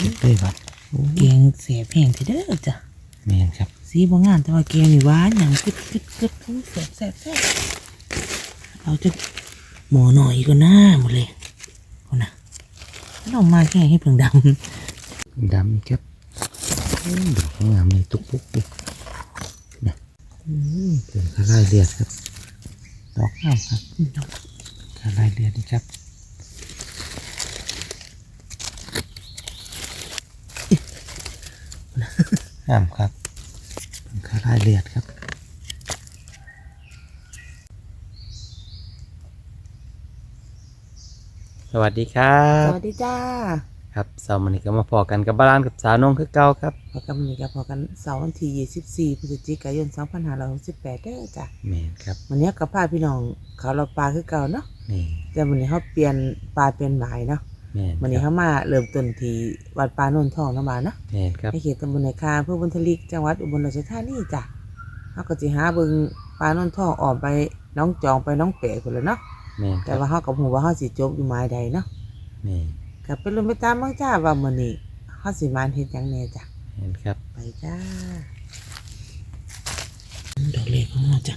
เก็บเลยวัดเกียงเสียแพงทีเด้อจ้ะแมนครับสีบ่งามแต่ว่าเกียงนี่หวานอย่างกึดกึดกึดทั้งแสบแสบแสบเราจะหมอหน่อยก็น่าหมดเลยเอานะแล้วเรามาแค่ให้เพิ่งดดำอีกครับอืมดอกงามเลยตุกปุกดิเนี่ยอืมเป็นคาร่ายเลือดครับ ดอกงามครับำดอกคาร่ายเลือดนี่ครับ งามครับเป็นคาร่ายเลือดครับสวัสดีครัสบวัสดีจ้า ครับเสาร์วันนี้ก็มาพอกันกับบ้านกับสาวนงคือเก่าครับพอกันวันนี้ก็พอกันเสาร์วันที่24พฤศจิกายน2568เด้อจ้ะแมนครับวันนี้กับพาพี่น้องเขาเราปลาคือเก่าเนาะนี่แต่วันนี้เขาเปลี่ยนปลาเปลี่ยนหมายเนาะ แมนวันนี้ครับเขามาเริ่มต้นที่วัดปลาโนนทองเนาะมาเนาะแมนครับในเขตตำบลในคาเพื่อบุญทลิกจังหวัดอุบลราชธานีจ้ะเขาก็จะหาเบิงปลาโนนทองออกไปน้องจองไปน้องเป๋คนละเนาะแมนคแต่รับว่าเขากับหูว่าเขาสิจบอยู่หมายใดเนาะแมนก็เป็นลมไปตามบ้างจ้าว่ามื้อนี้เขาสิมานเฮ็ดหยังแน่จ้ะแมนครับไปจ้าดอกเล็กของเราจ้ะ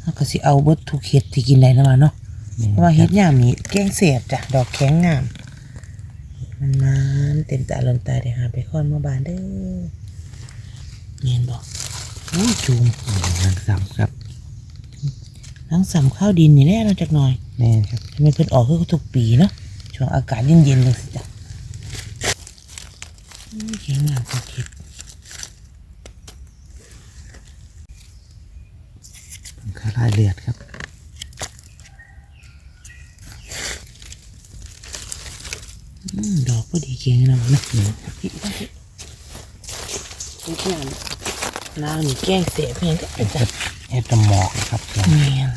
เขาก็สิเอาเบิดทุกเห็ดที่กินได้นะมาเนาะแม่น เพราะว่าคเห็รัดบยามนี้แกงเสียบจ้ะดอกแข็งงาม มันมันเต็มตาลนตาเดี๋ยวหาไปค้อนมาบานเด้อเงียนบอกโอ้ยจูมนางสามครับทั้งสำข้าวดินนี่แน่เราจักหน่อยแม่นครับทำไมเพิ่นออกคือทุกปีเนาะช่วงอากาศเย็นๆเลยสิจ้ะอืมแข็งงามกว่าเห็ด เป็นคาร่ายเลือดครับ อืม ดอกก็ดีเก่งนะนะพี่ต้องพี่พี่แกงนางนี่แกงเสียเพียงก็เป็นจ้ะเฮ็ดน้ำหมอกนะครับแม่น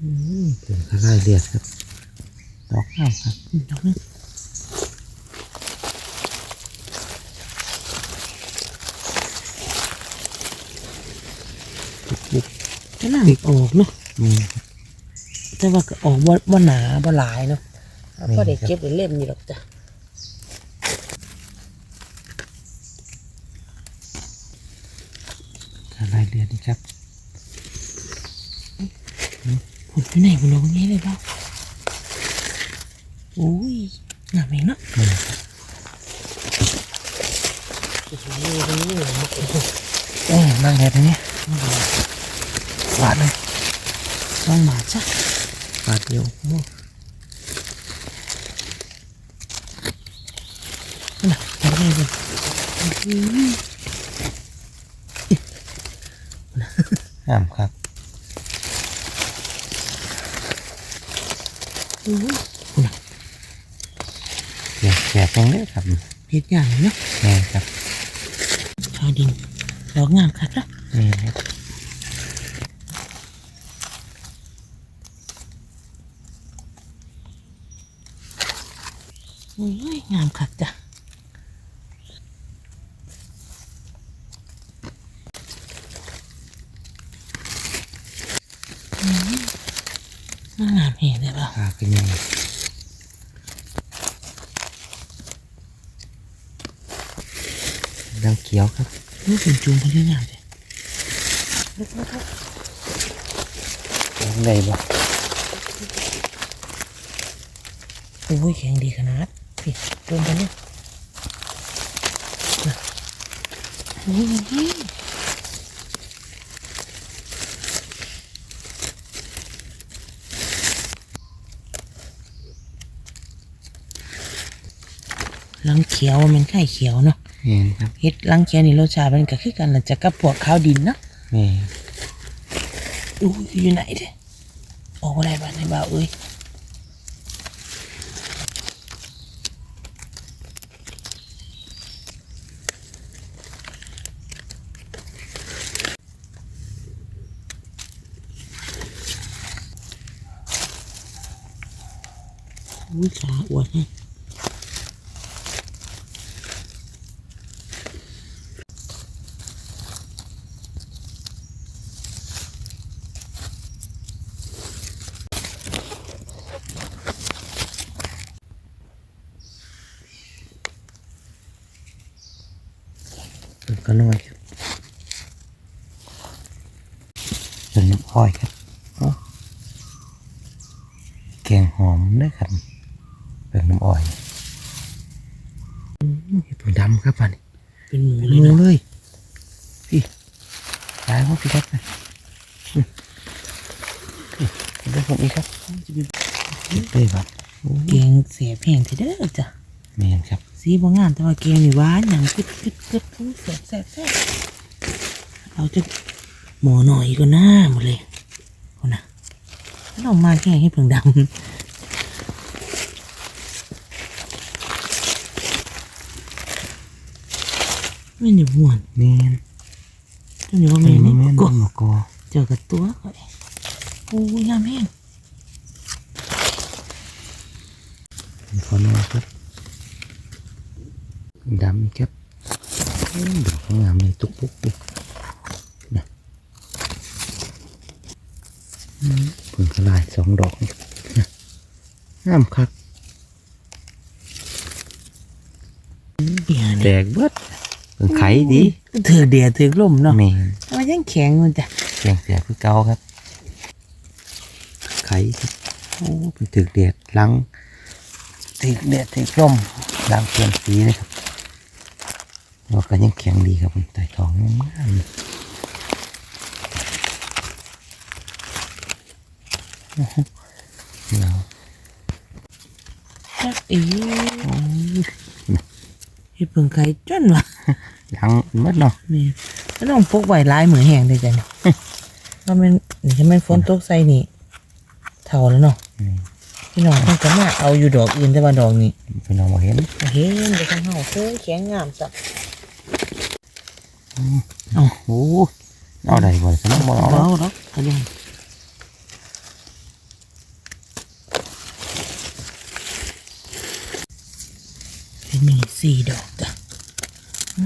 อืมเป็นคาร่ายเลือดครับ ดอกงามครับอืมดอกนึง ก็น่าออกเนาะแม่นครับแต่ว่าก็ออกบ่บ่หนาบ่หลายเนาะนี่พอได้ครับเก็บได้เล่มนี่หรอกจ้ะคาร่ายเลือดนี่ครับผลอยู่ไหนมันดอกนี้เลยเปล่าโอ้ยงามเองเนาะแม่นครับโอ้โหตรงนี้เลยเนาะโอ้ยนั่งเฮ็ดอัน นี้บาดเลยต้องมาจ้ะบาดเดียวโอ้น่ะทำได้เลยงามครับโอ้ยเดี๋ยวแกะตรงนี้ครับเฮ็ดอย่างเนาะแม่นครับชาวดินดอกงามคักเนาะแม่นครับ โอ้ย งามคักจ้ะอืมงามเห็นเลยเปล่าขาเป็นยังไงดังเขียวครับนี่เป็นจูงพญางามเลยยังไงบ่โอ้ยแข็งดีขนาด พี่จูงไปเนี่ยน่ะโอ้ยลังเขียวมันไข่เขียวเนาะแม่นครับเฮ็ดลังเขียวนี่รสชาติมันก็คือกันหลังจากกับพวกข้าวดินเนาะแม่นอู้อยู่ไหนเด้ออกมาได้บ้านในบ่าวเอ้ย อุ้ยขาอวดใหก็น้อยครับเดินน้ำอ้อยครับแกงหอมนะครับ นน้ำอ้อยอืมเห็ดผงดำครับอันนี้เป็นหมูเป็นเลยหมูนะเลยพี่ตายว่าพี่ครับนะอืมอืมเดี๋ยวผมอีกครับจะมีเก็บเลยครับโอ้แกงเสียแพงทีเด้อจ้ะแมนครับสีบ่งามแต่ว่าแกงนี่หวานอย่างกึดกึดกึดทั้งแสบแสบแสบเราจะหมอหน่อยก็น่าหมดเลยคนน่ะแล้วเรามาแค่ให้เพิ่งดำ ไม่ได้ม่วนแมนจนอยู่ว่าแมแม่นนี่แมนก็หมอกอเจอกับตัวก็เลยโอ้ยงามแห้งขอน้อยครับดำอีกครับโอ้ดอกงามเลยตุกปุกดินะอืมเพิ่งกระลายสองดอกนี่นะงามครับเบียร์แตนี่กเบิดเพิ่ง ไขดีเถือเดียเถือลมเนาะแมนมันยังแข็งมันจ้ะแกงเสียคือเก่าครับ ไข่ครับโอ้เป็นถึกเดดหลังถึกเดดถึกลมหลังเปลี่ยนสีเลยครับแล้วก็ยังแข็งดีครับมันไต่ทองงามๆเลยโอ้โหเราจักอีโอ้ยเฮ็ดเพิ่งไข่จนว่ะ หลังหมัดเนาะนี่แล้วต้องพกไว้หลายมือแห้งได้จ้ะนี่ว่ามันนี่จะไม่นฝนตกใส่นี่เท่าแล้วเนาะนี่พี่น้องเพิ่นก็มาเอาอยู่ดอกอื่นแต่ว่าดอกนี้พี่น้องมาเห็นเห็นไปทางเฮาเพิ่นแข็งงามจ้ะโอ้โหเอาได้บ่สนองบ่เอาเอาแล้วดอกขยันเป็นมีสี่ดอกจ้ะ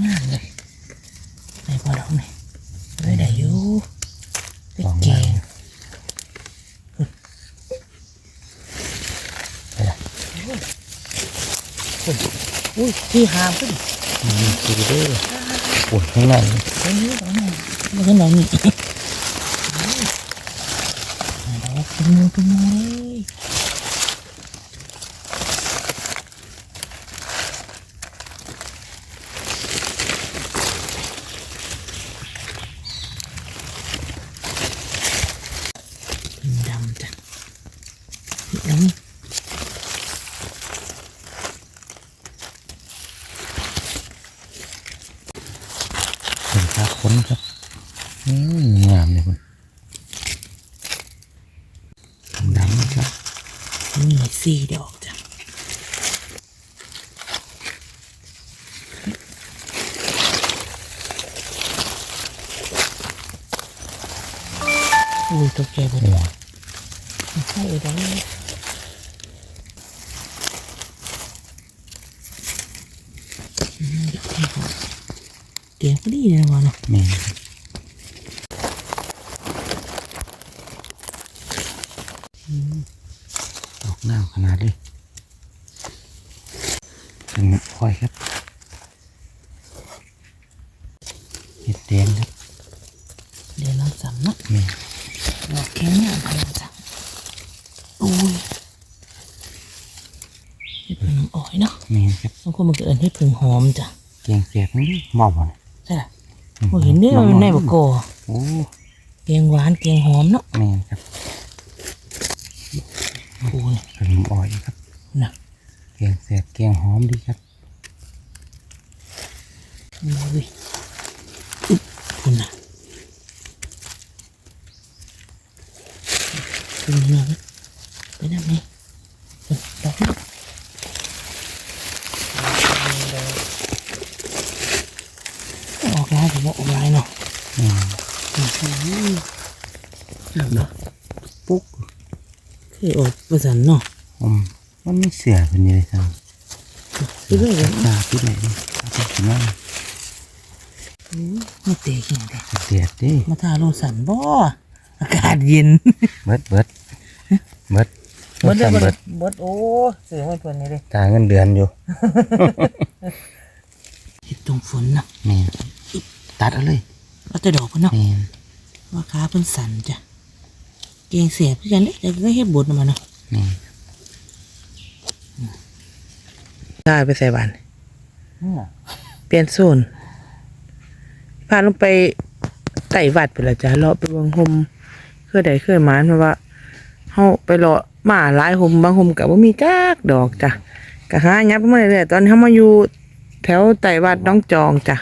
งามเลยได้พอดอกนี่ได้ได้อยู่ไป สอง แก งาม ง ไปละ อุ้ย ที่หามขึ้นนี่คือเด้อปวดข้างในตรงนี้ตรงนี้มาขึ้นดอกนี่ดอกเป็นมูเป็นมูเลยเป็นดำจ้ะดำนี่ เป็นขาค้นครับอืมงามเลยคุณดำครับ มี สี่ดอกจ้ะอุ้ยตกใจหมดนี่ใช่ดอกนี่อืมเดี๋ยวให้ก่อนเดี๋ยวพอดีเลยนะวะเนาะ แม่ดอกงามขนาดเลยเป็นคอยครับเห็ดแดงครับเดี๋ยวเราสัมเนาะแม่ดอกแค่เนี้ยพอจ้ะอุ้ยเห็ดผึ่งอ่อยเนาะแม่ครับบางคนมันก็เอินเห็ดผึ่งหอมจ้ะแกงเสียบนี่เมาบ่เนี่ยใช่ละบ่เห็นเนี่ยมันในบกโกโอ้เกียงหวานเกียงหอมเนาะแม่ครับ โอ้ยขนมอ่อยครับน่ะแกงเสียบแกงหอมดีครับโอ้ยอุ๊บคุณน่ะเป็นยังไงเป็นยังไงเป็นดอกนี้ออกลายผมว่าออกลายเนาะแม่เนาะปุ๊กเคยออกประสันเนาะอืมมันไม่เสียเป็นยังไงครับคือเรื่องตาพี่ไหนนี่เอาไปกินว่ามาเตะเหี่ยงแต่เสียดดิมาทาโลสันบ่อากาศเย็นเบิดเบิดเบิดเบิดซ้ำเบิดเบิดโอ้เสียงไม่เพิ่นนี่เลยตาเงินเดือนอยู่เฮ็ดตรงฝนนะแม่ตัดเอาเลยเอาแต่ดอกเพิ่นเนาะแม่ว่าขาเพิ่นสันจ้ะ กียงเสียบคือกันเด้แต่ก็เฮ็ดบดมาเนาะแม่นได้ไปใส่บานเปลี่ยนโซนพาลงไปไต่วัดไปและจ้ะเลาะไปเบิ่งห่มเคยได้เคยหมานเพราะว่าเฮาไปเลาะมาหลายห่มบางห่มก็บ่มีจักดอกจ้ะก็หายับมาเรื่อยๆตอนนี้เฮามาอยู่แถวไต่วัดน้องจองจ้ะ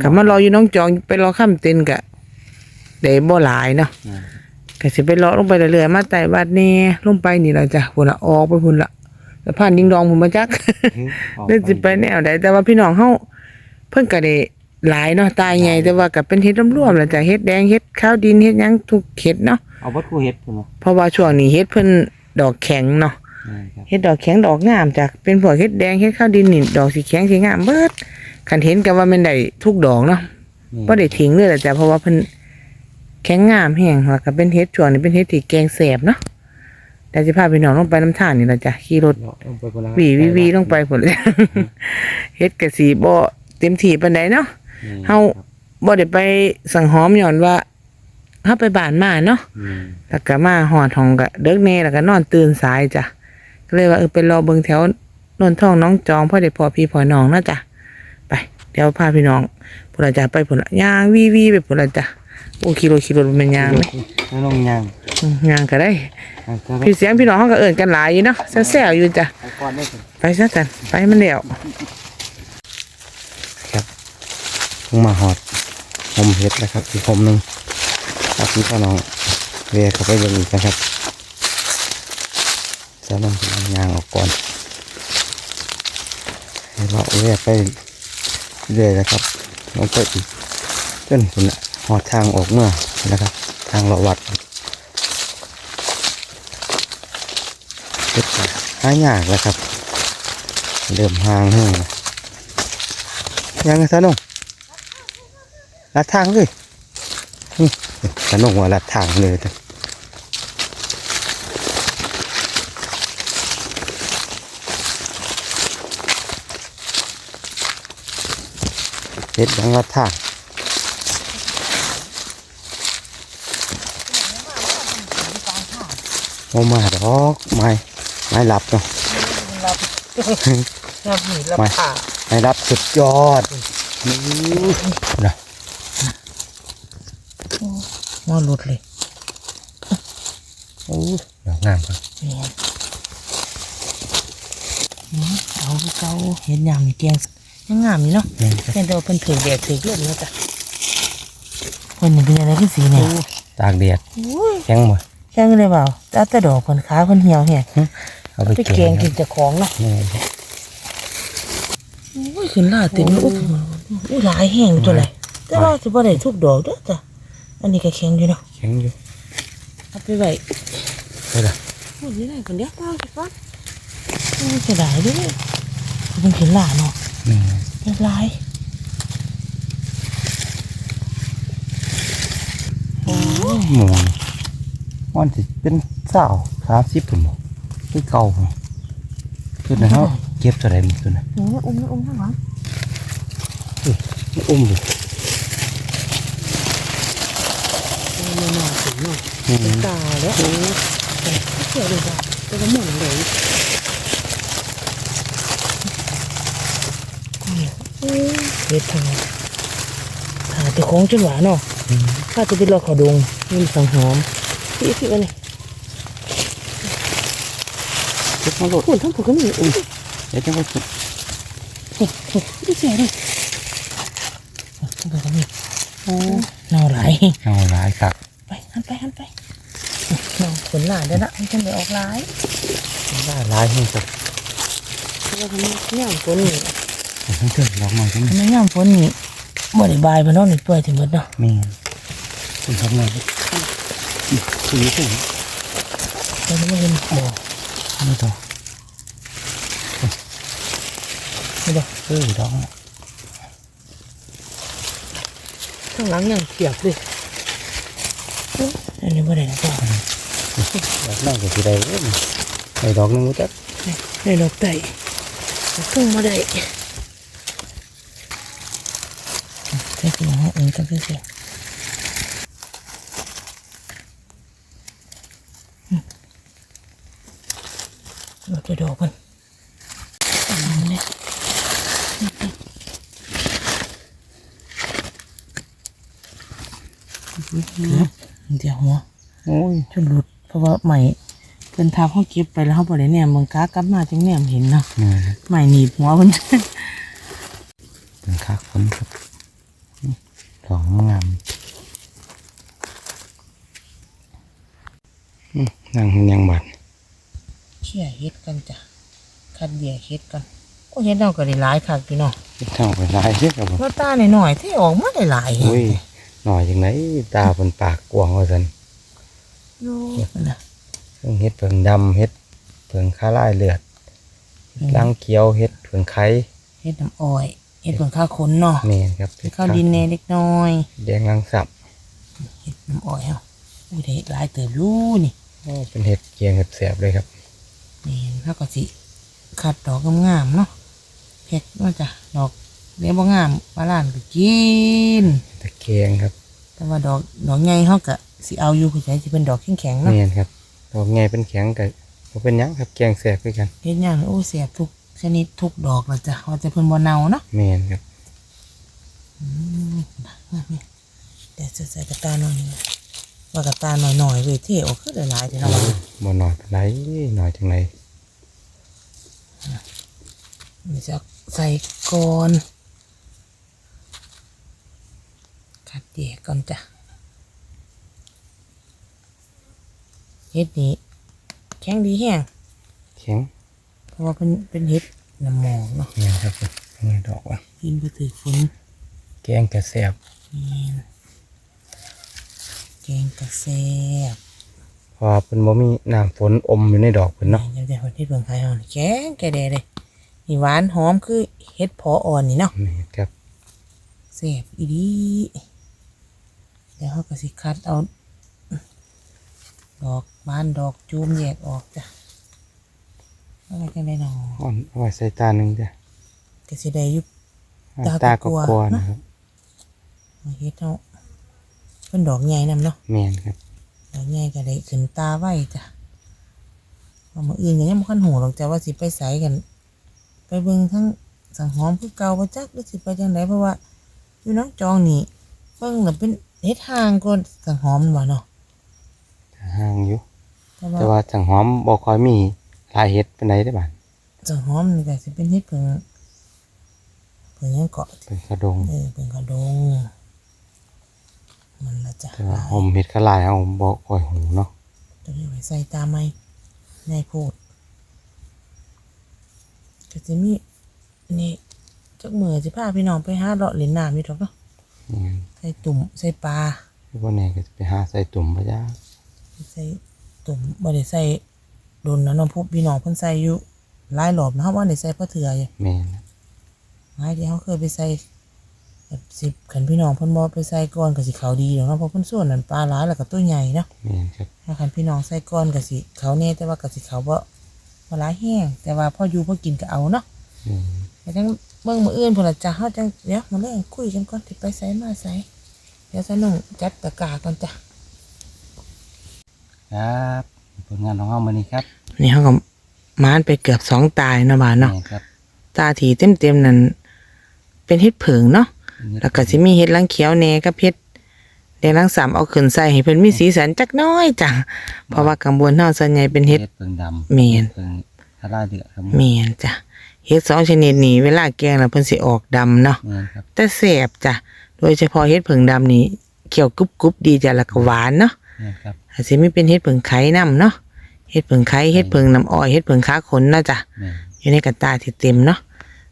ก็มารออยู่น้องจองไปรอค่ำเต็นกะได้บ่หลายเนาะแม่น ก็สิไปเลาะลงไปเรื่อยๆมาไต่วัดแนี่ลงไปนี่ล่ะจ้ะพุ่นละออกไปพุ่นละแล้วผ่านดิงดองพุ่นมาจักเล่นสิไปแนวใดแต่ว่าพี่น้องเฮาเพิ่นก็ได้หลายเนาะตายใหญ่แต่ว่าก็เป็นเฮ็ดรวมๆแหละจ้ะเฮ็ดแดงเฮ็ดข้าวดินเฮ็ดหยังทุกเฮ็ดเนาะเอาวัตถุเฮ็ดพุ่นบ่เพราะว่าช่วงนี้เฮ็ดเพิ่นดอกแข็งเนาะแม่นครับเฮ็ดดอกแข็งดอกงามจ้ะเป็นพวกเฮ็ดแดงเฮ็ดข้าวดินนี่ดอกสีแข็งสีงามเบิดคันเห็นก็ว่าแม่นได้ทุกดอกเนาะบ่ได้ทิ้งเลยล่ะจ้ะเพราะว่าเพิ่น แข็งงามแฮงแล้วก็เป็นเฮ็ดช่วงนี้เป็นเฮ็ดที่แกงแสบเนาะแต่สิพาพี่น้องลงไปน้ำทางนี่ล่ะจ้ะขี่รถเลาะลงไปพุ่นละวีวีวีลงไปผลเลยเฮ็ดกะสีบ่เต็มที่ปานใดเนาะแม่นเฮาบ่ได้ไปสังหอมหย่อนว่าเฮาไปบ้านมาเนาะแม่นแล้วก็มาหอดห้องก็เด็กแน่แล้วก็นอนตื่นสายจ้ะก็เลยว่าเออไปรอเบิ่งแถวนนท่องน้องจองพ่อได้พอพี่พอน้องเนาะจ้ะไป เดี๋ยวพาพี่น้องพุ่นละจ้ะไปพุ่นละย่างวีวีไปพุ่นละจ้ะ โอ้กิโลกิโลมันเป็นย่างไหมแล้วลงยางอืมย่างก็ได้เอาจ้ะไปพี่เสียงพี่น้องเฮาก็เอิ้นกันหลายอยู่เนาะแซวๆอยู่จ้ะเอาก่อนได้สิไปซะจันไปมันเดียวลงมาหอดหมเฮ็ดนะครับอีกหมหนึงครับพี่พ่อน้องเวะเข้าไปเบิ่งอีกนะครับจะลองเอายางออกก่อนให้เราเวะไปเรื่อยนะครับลงไปอีกจนคุณ หอดทางออกเมื่อนะครับ ทางเลาะวัดเฮ็ดหายากแล้วครับ เริ่มห่างเฮ้ยยังไงซะน้องลัดทางเลยนี่ซะน้องว่าลัดทางเลยแต่เฮ็ดยังลัดทาง โอ้มาดอกไม้ไม้หลับเนาะครับนี่รับไม่ผ่าไม้หลับสุดยอดนี่นะหม้อหลุดเลยโอ้ดอกงามครับนี่อืมเอาคือเก่าเห็นยามนี่แกงยังงามอยู่เนาะแม่นครับแต่เดี๋ยวเพิ่นถือแดดถือลมแล้วจ้ะเพิ่นนี่เป็นอะไรคือสีเนี่ยตากแดดอุ้ยแข็งหมดแข็งเลยเปล่า แต่แต่ดอกเพิ่นขาเพิ่นเหี่ยวแฮะเอาไปไปแกแกงงกินแต่ของเนาะนี่อุ้ยขึ้นล่าเต็มเลยอุ้ยอุ้ยหลายแห้งอยู่ตัวเลยแต่ว่าสิบ่ได้ทุกดอกเด้อจ้ะอันนี้ก็แข็งอยู่เนาะแข็งอยู่เอาไปไว้ไปละโอ้ยได้คนเดียวเปล่าสิก่อนโอ้ยเสียดายเด้อเพิ่นขึ้นล่าเนาะนี่เรียบร้อยหมูมันจะเป็น สาวสามสิบปุ่นบ่ที่เก่าพุ่นคือนะฮะเก็บตัวใดมันคือนะโอ้ยอุ้มอุ้มข้างหลังมันอุ้มอยู่โอ้ยน่าสิเนาะอืมตาแล้วโอ้ยเสียเลยจ้ะแต่ก็หมุนเลยโอ้ยเฮ็ดทางหาแต่ของจนหวานเนาะข้าจะไปรอเขาดงนี่สังหอมพี่พี่วันนี้เก็บ มาโหลดหุ่นทั้งผูกก็มีอุ้ยเดี๋ยวจะไปสุดนี่เสียเลยทั้งผูกก็มีโอ้เน่าไหลายเอาหลายคักไปหันไปหันไปเน่าขนหลานได้ละมันจะไม่ออกหลายได้หลายให้สุดเพราะว่ามันย่ามฝนนี่เพิ่งเกิดดอกใหม่จังมันย่ามฝนนี่บ่ได้บายมันเนาะนี่เปื่อยถึงหมดเนาะแม่นคุณทำไงคือยี่สิบเราไม่เห็นบ่นี่ต่อ ไม่บ่เออดอกข้างหลังยังเปียกเลยอุ๊ยอันนี้บ่ได้นะจ้ะดอกนั่งก็สิได้เว้ยไอ้ดอกนึงมันจะได้ดอกไต่ครึ่งบ่ได้ใส่ถุงเองก็ได้สิเราจะดอกมันเอาเลย เดี๋ยวหัวโอ้ยจนหลุด เพราะว่าใหม่เพิ่นทาเขาเก็บไปแล้วเขาบ่ได้แนมเมืองกากลับมาจังแนมเห็นเนาะนี่ครับใหม่หนีบหัวเพิ่นเป็นคักฝนครับดอกงามอืมนั่งยังบาดเชี่ยเฮ็ดกันจ้ะคัดเดียเฮ็ดกันโอ้เฮ็ดเราก็ได้หลายคักพี่น้องเท่าไปหลายเด้อครับผมว่าตาหน่อยๆที่ออกมาได้หลายอุ้ย หน่อยจังไหนตาเป็นปากกวางว่าซั่นโย่นะเพิ่งเฮ็ดเพิ่งดำเฮ็ดเพิ่งคาลายเลือดล้างเขียวเฮ็ดเพิ่งไข่เฮ็ดน้ำอ้อยเฮ็ดเพิ่งข้าวขนเนาะแม่นครับเฮ็ดข้าวดินแหน่เล็กน้อย แดงลังสับเฮ็ดน้ำอ้อยเฮาอุ้ยได้หลายเติบอยู่นี่โอ้เป็นเห็ดเกียงเห็ดแสบเลยครับนี่เฮาก็สิคัดดอกงามๆเนาะเพ็กว่าจ้ะดอก เลี้ยบ่งามปลาล้านก็กินตะเกียงครับแต่ว่าดอกดอกใหญ่เฮาก็สิเอาอยู่คือใจสิเป็นดอกแข็งๆเนาะเนียนครับดอกไงเป็นแข็งกับบ่เป็นหยังครับเกียงแสบด้วยกันเฮ็ดหยังโอ้เสียบทุกชนิดทุกดอกแล้วจ้ะว่าจะเพิ่นบ่เน่าเนาะเนียนครับเดี๋ยวจะใส่กระตาหน่อยหนึงว่ากระตาหน่อยๆเว้ยเท่ออกคือหลายๆจังเนาะว่าบ่หน่อยเป็นไรหน่อยจังไรนี่จะใส่ก่อน คัดแยกก่อนจ้ะเฮ็ดนี้แข็งดีแห้งแข็งเพราะว่าเป็นเป็นเฮ็ดน้ำหมองเนาะเนียนครับนี่ดอกว่ะกินไปถือฝนแกงกระแสบนี่แกงกระแซบเพราะว่าเป็นบ่มีน้ำฝนอมอยู่ในดอกเพิ่นเนาะเดี๋ยวเดี๋ยวที่เบิ่งไทยเอานี่แกงแกแดเลยนี่หวานหอมคือเฮ็ดพออ่อนนี่เนาะเนียนครับแซ่บอีดี เดี๋ยวเขาก็สิคัดเอา ดอกบานดอกจูมแยกออกจ้ะอะไรกันได้หนออ่อนเอาไว้ใส่ตาหนึงจ้ะก็สิได้อยุบตาตาก็ก็กลัวกลัวเนอะนะครับเฮ็ดเอาเป็นดอกใหญ่นำเนาะเนียนครับดอกใหญ่ก็ได้ขึ้นตาไว้จ้ะว่ามาอื่นก็ยังบ่คันหูหรอกจ้ะว่าสิไปใส่กัน ไปเบิ่งทั้งสังหอมคือเก่าบ่จักหรือสิไปจังไดเพราะว่าอยู่น้องจองนี่เบิ่งแล้วเป็น เฮ็ดห่างก็สังหอมว่าเนาะห่างอยู่ แต่ว่าแต่ว่าจังหอมบ่ค่อยมีหลายเห็ดปานใดได้อบาดสังหอมนี่ก็สิเป็นเฮ็ดเพิ่งเพิ่งยังเกาะเป็นกระดง เออเพิ่งกระดง มันละจ้ะแต่ว่าหอมเห็ดกระลายเอาบ่ค่อยหูเนาะตัวนี้ไว้ใส่ตาไม้ในโพดก็จะมีนี่จักมือสิพาพี่น้องไปหาเลาะเล่นน้ำนี่ดอกเนาะเนียน ใส่ตุ่มใส่ปลาหรือว่าแน่ก็จะไปหาใส่ตุ่มพะยาใส่ตุ่มบ่ได้ใส่โดนนะน้องพวกพี่น้องเพิ่นใส่อยู่หลายรอบนะครับว่าได้ใส่เพราะเถื่ออยู่แม่นหลายที่เขาเคยไปใส่แบบสิบขันพี่น้องเพิ่นบ่ไปใส่ก่อนก็สิเขาดีดอกเนาะเพราะเพิ่นส่วนนั้นปลาหลายแล้วก็ตัวใหญ่เนาะแม่นครับถ้าขันพี่น้องใส่ก่อนก็สิเขาแน่แต่ว่าก็สิเขาบ่บ่หลายแห้งแต่ว่าพออยู่พอกินก็เอาเนาะแม่นแต่จัง เบิ่งมื้ออื่นพุ่นล่ะจ้ะเฮาจังเดี๋ยวมาแลงคุยกันก่อนสิไปไสมาไสเดี๋ยวซะน้องจัดตะกร้าก่อนจ้ะครับผลงานของเรามื้อนี้ครับนี่เฮาก็มานไปเกือบสองตายเนาะบ้านเนาะแม่ครับตาถีเต็มๆนั่นเป็นเห็ดเผิงเนาะ แล้วก็สิมีเห็ดลังเขียวแหน่กับเห็ดแดงลังสามเอาขึ้นใส่ให้เพิ่นมีสีสันจักหน้อยจ้ะเพราะว่ากังบวนเฮาส่วนใหญ่เป็นเห็ดเพิ่งดำแม่นเพิ่งทาราเดือดครับ เมียนจ้ะ เห็ดสองชนิดนี้เวลาแกงแล้วเพิ่นสิออกดำเนาะแม่นครับแต่แสบจ้ะโดยเฉพาะเห็ดเผิงดำนี่เคี้ยวกรุบๆดีจ้ะแล้วก็หวานเนาะแม่นครับอาจสิมีเป็นเห็ดเผิงไข่นํเนาะเห็ดเผิงไข่เห็ดเผิงน้ำอ้อยเห็ดเผิงขาขนเนาะจ้ะแม่นอยู่ในกระตาที่เต็มเนาะ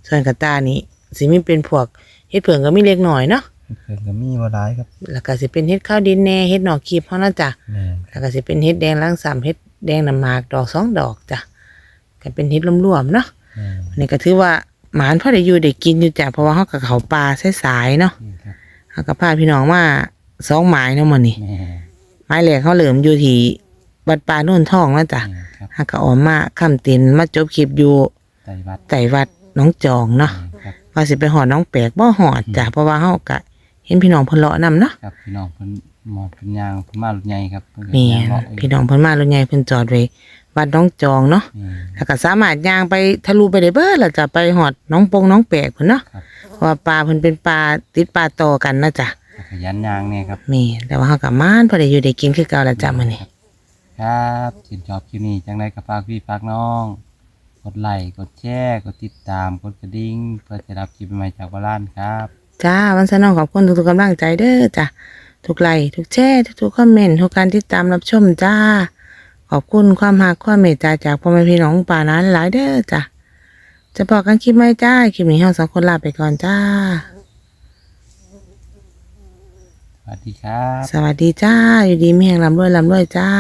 ส่วนกระตานี้สิมีเป็นพวกเห็ดเผิงก็มีเล็กหน่อยเนาะเพิ่งก็มีบ่หลายครับแล้วก็สิเป็นเห็ดข้าวดินแหน่เห็ดหนอกคีบเฮานะจ้ะ แม่นแล้วก็สิเป็นเห็ดแดงล้างสามเห็ดแดงน้ำหมากดอกสองดอกจ้ะก็เป็นเห็ดรวมๆเนาะแม่ นอันนี้ก็ถือว่าหมานพอได้อยู่ได้กินอยู่จ้ะเพราะว่าเฮากับเขาปลาสายๆเนาะแม่นครับเฮาก็พาพี่น้องมาสองหมายเนาะมื้อนี้แม่นไม้แรกเขาเหลิมอยู่ที่วัดป่าโน่นทองนะจ้ะแม่นครับเฮาก็ออกมาคำเต็นมาจบคลิปอยู่ไตวัดไต่วัดหน้องจองเนาะแม่นครับว่าสิไปหอดน้องแปลกบ่หอดจ้ะเพราะว่าเฮากะเห็นพี่น้องเพิ่นเลาะนำเนาะครับพี่น้องเพิ่นหมอดเพิ่นยางเพิ่นมารถใหญ่ครับเพิ่นก็แม่ย่างนเลาะพี่น้องเพิ่นมารถใหญ่เพิ่นจอดไว้ วัดน้องจองเนาะแม่นแล้วก็สามารถย่างไปทะลุไปได้เบิดแล้วจะไปหอดน้องปงน้องแปกเพิ่นเนาะครับเพราะว่าปลาเพิ่นเป็นปลาติดปลาต่อกันนะจ๊ะขยันยางเนี่ยครับแม่แต่ว่าเฮาก็มานพอได้อยู่ได้กินคือเก่าแล้วจ้ะมื้อนี้ครับชื่นชอบคลิปนี้จังไดก็ฝากพี่ฝากน้อง กดไลค์กดแชร์กดติดตามกดกระดิ่งเพื่อจะรับคลิปใหม่ๆจากบาลานครับจ้าวันสนองขอบคุณทุกๆกำลังใจเด้อจ้ะทุกไลค์ทุกแชร์ทุกๆคอมเมนต์ทุกการติดตามรับชมจ้า ขอบคุณความหักความเมตตาจากพ่อแม่พี่น้องป่านั้นหลายเด้อจ้ะจะบอกกันคลิปไหมจ้าคลิปนี้เฮาสองคนลาไปก่อนจ้า สวัสดีครับ สวัสดีจ้า อยู่ดีมีแห่งลำรวยลำรวยจ้า